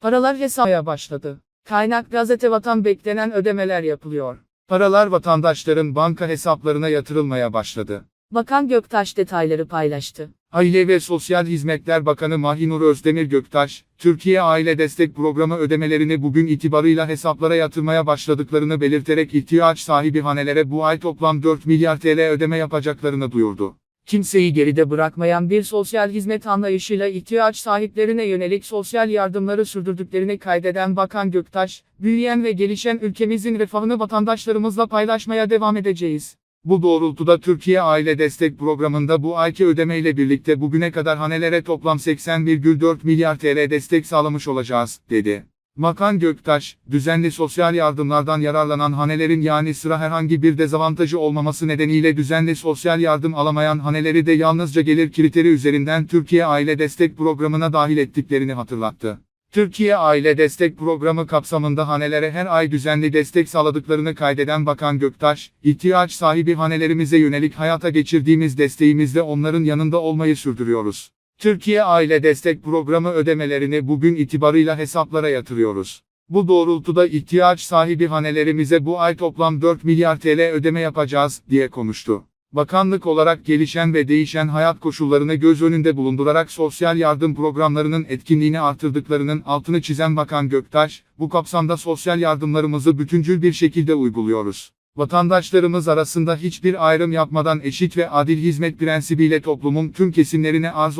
Paralar hesabaya başladı. Kaynak gazete vatan beklenen ödemeler yapılıyor. Paralar vatandaşların banka hesaplarına yatırılmaya başladı. Bakan Göktaş detayları paylaştı. Aile ve Sosyal Hizmetler Bakanı Mahinur Özdemir Göktaş, Türkiye Aile Destek Programı ödemelerini bugün itibarıyla hesaplara yatırmaya başladıklarını belirterek ihtiyaç sahibi hanelere bu ay toplam 4 milyar TL ödeme yapacaklarını duyurdu. Kimseyi geride bırakmayan bir sosyal hizmet anlayışıyla ihtiyaç sahiplerine yönelik sosyal yardımları sürdürdüklerini kaydeden Bakan Göktaş, büyüyen ve gelişen ülkemizin refahını vatandaşlarımızla paylaşmaya devam edeceğiz. Bu doğrultuda Türkiye Aile Destek Programı'nda bu ayki ödemeyle birlikte bugüne kadar hanelere toplam 80,4 milyar TL destek sağlamış olacağız, dedi. Bakan Göktaş, düzenli sosyal yardımlardan yararlanan hanelerin yani sıra herhangi bir dezavantajı olmaması nedeniyle düzenli sosyal yardım alamayan haneleri de yalnızca gelir kriteri üzerinden Türkiye Aile Destek Programı'na dahil ettiklerini hatırlattı. Türkiye Aile Destek Programı kapsamında hanelere her ay düzenli destek sağladıklarını kaydeden Bakan Göktaş, ihtiyaç sahibi hanelerimize yönelik hayata geçirdiğimiz desteğimizle onların yanında olmayı sürdürüyoruz. Türkiye Aile Destek Programı ödemelerini bugün itibarıyla hesaplara yatırıyoruz. Bu doğrultuda ihtiyaç sahibi hanelerimize bu ay toplam 4 milyar TL ödeme yapacağız, diye konuştu. Bakanlık olarak gelişen ve değişen hayat koşullarını göz önünde bulundurarak sosyal yardım programlarının etkinliğini artırdıklarının altını çizen Bakan Göktaş, bu kapsamda sosyal yardımlarımızı bütüncül bir şekilde uyguluyoruz. Vatandaşlarımız arasında hiçbir ayrım yapmadan eşit ve adil hizmet prensibiyle toplumun tüm kesimlerine arz